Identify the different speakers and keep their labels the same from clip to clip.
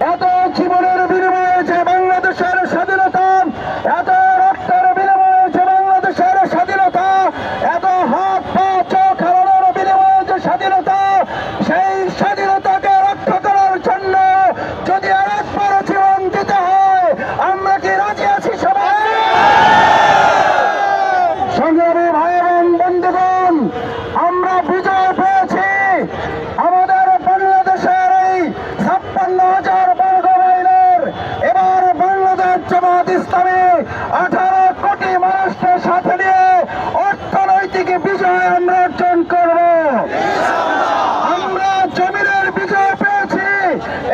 Speaker 1: এত জীবনের বিনিময়ে যে বাংলাদেশের স্বাধীনতা এত রক্তের বিনিময়ে যে বাংলাদেশের স্বাধীনতা এত হাত পা চোখ হারানোর বিনিময়ে যে স্বাধীনতা সেই স্বাধীনতাকে রক্ষা করার জন্য যদি আরেকবার জীবন দিতে হয় আমরা কি রাজি আছি সবাই সংগ্রামী ভাই এবং বন্ধুগণ আমরা বিজয় পেয়েছি আমাদের বাংলাদেশের এই ছাপ্পান্ন হাজার বর্গ মাইলের এবার বাংলাদেশ জামাত ইসলামী আঠারো কোটি মানুষকে সাথে নিয়ে অর্থনৈতিক বিজয় আমরা অর্জন করব। আমরা জমিনের বিজয় পেয়েছি,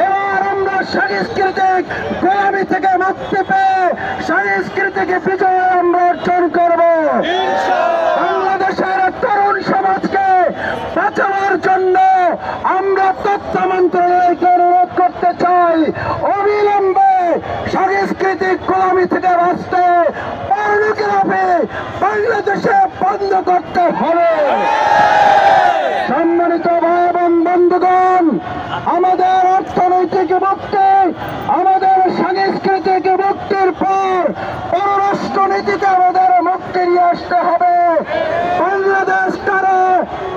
Speaker 1: এবার আমরা সাংস্কৃতিক গোলামি থেকে মুক্তি পেয়ে সাংস্কৃতিক বিজয় আমরা অর্জন করব বাংলাদেশের তরুণ সমাজকে বাঁচানোর জন্য আমরা তথ্য মন্ত্রণালয়কে অনুরোধ করতে চাই অবিলম্বে সাংস্কৃতিক গোলামি থেকে বাঁচতে পর্নোগ্রাফি বাংলাদেশে বন্ধ করতে হবে। সম্মানিত ভাই এবং বন্ধুগণ, আমাদের অর্থনৈতিক মুক্তি আমাদের সাংস্কৃতিক মুক্তির পর পররাষ্ট্র নীতিতে আমাদের মুক্তি নিয়ে আসতে হবে। বাংলাদেশ তারা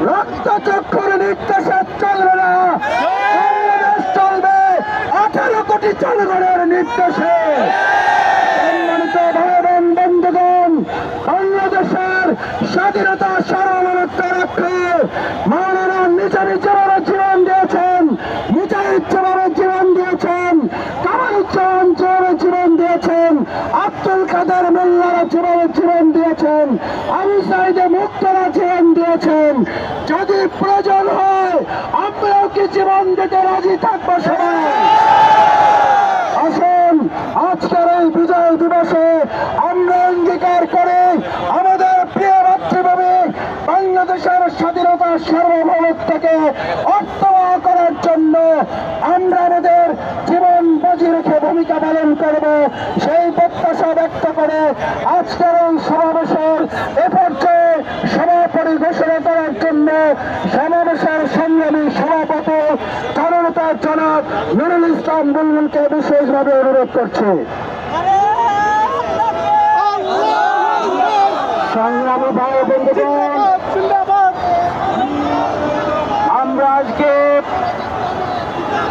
Speaker 1: রক্তচক্ষুর নির্দেশে চলবে না বাংলাদেশ চলবে আঠারো কোটি জনগণের নির্দেশে সম্মানিত ভাই এবং বন্ধুগণ, বাংলাদেশের স্বাধীনতা সার্বভৌমত্ব রক্ষায় মাওলানা নিজে নিজেভাবে জীবন দিয়েছেন, নিজে ইচ্ছাভাবে জীবন দিয়েছেন কামালুজ্জামান যেভাবে জীবন দিয়েছেন, আব্দুল কাদের মোল্লারা যেভাবে জীবন দিয়েছেন আবু সাইদে মুক্তরা জীবন দিয়েছেন, যদি প্রয়োজন হয় জীবন দিতে রাজি থাকব সবাই। আসুন, আজকের এই বিজয় দিবসে আমরা অঙ্গীকার করে আমাদের প্রিয় মাতৃভূমি বাংলাদেশের সার্বভৌমত্বকে অর্থবহ করার জন্য আমরা আমাদের জীবন বাজি রেখে ভূমিকা পালন করব। সেই প্রত্যাশা ব্যক্ত করে আজকের এই সমাবেশের এ পর্যায়ে ঘোষণা করার জন্য সমাবেশের সংগ্রামী সভাপতি জননেতা জনাব নুরুল ইসলাম বুলবুলকে বিশেষভাবে অনুরোধ করছে। সংগ্রামী ভাই বন্ধুগণ আমরা আজকে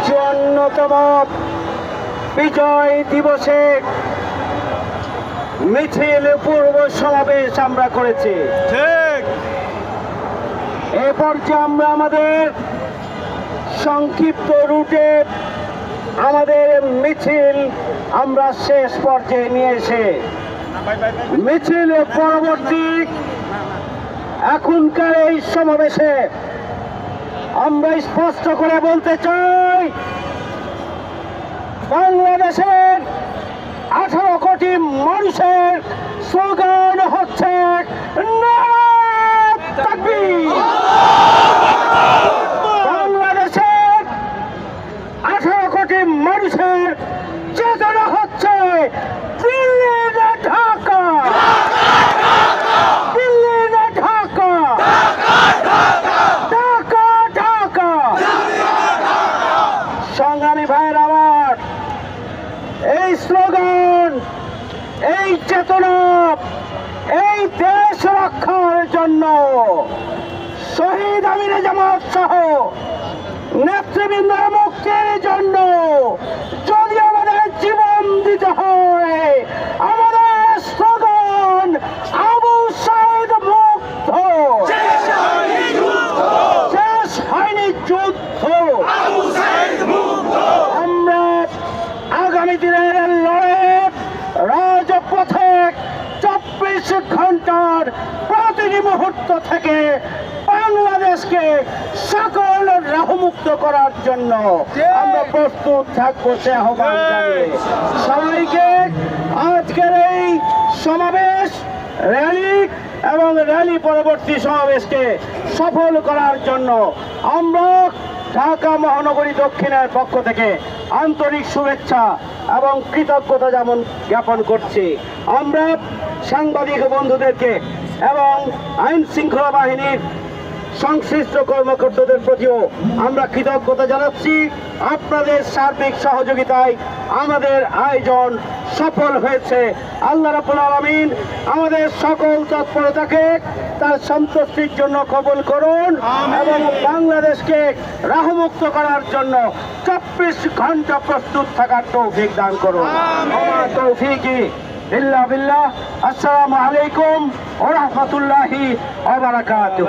Speaker 1: চুয়ান্নতম বিজয় দিবসে মিছিল পূর্ব সমাবেশ আমরা করেছি।
Speaker 2: ঠিক।
Speaker 1: এ পর্যায়ে আমরা আমাদের সংক্ষিপ্ত রুটে আমাদের মিছিল আমরা শেষ পর্যায়ে নিয়ে এসে মিছিল পরবর্তী এখনকার এই সমাবেশে আমরা স্পষ্ট করে বলতে চাই, বাংলাদেশের আঠারো কোটি মানুষের স্লোগান হচ্ছে নারায় তাকবীর। বাংলাদেশের আঠারো কোটি মানুষের চেতনা হচ্ছে দিল্লি না ঢাকা দিল্লি না ঢাকা ঢাকা ঢাকা সংগ্রামী ভাইয়ের আমার এই স্লোগান, এই চেতনা, এই দেশ রক্ষার জন্য শহীদ আমিনে জামাত সহ নেতৃবৃন্দের মুক্তির জন্য যদি আমাদের জীবন দিতে হয় আমাদের স্লোগান আবু সাইদ মুক্ত শেষ হয়নি যুদ্ধ আমরা আগামী দিনের লড়াইয়ে রাজপথে চব্বিশ ঘণ্টার মুহূর্ত থেকে বাংলাদেশকে সকল রাহমুক্ত করার জন্য আমরা প্রস্তুত থাকব সে আহ্বান সবাইকে আজকের এই সমাবেশ র্যালি এবং র্যালি পরবর্তী সমাবেশকে সফল করার জন্য আমরা ঢাকা মহানগরী দক্ষিণের পক্ষ থেকে আন্তরিক শুভেচ্ছা এবং কৃতজ্ঞতা যেমন জ্ঞাপন করছি। আমরা সাংবাদিক বন্ধুদেরকে এবং আইন শৃঙ্খলা বাহিনীর
Speaker 2: সংশ্লিষ্ট কর্মকর্তাদের প্রতিও আমরা কৃতজ্ঞতা জানাচ্ছি। আপনাদের সার্বিক সহযোগিতায় আমাদের আয়োজন সফল হয়েছে। আল্লাহ রাব্বুল আলামিন আমাদের সকল তৎপরতাকে তার সন্তুষ্টির জন্য কবল করুন এবং বাংলাদেশকে রাহমুক্ত করার জন্য চব্বিশ ঘণ্টা প্রস্তুত থাকার তৌফিক দান করুন। তৌফিকই إلا بالله السلام عليكم ورحمة الله وبركاته.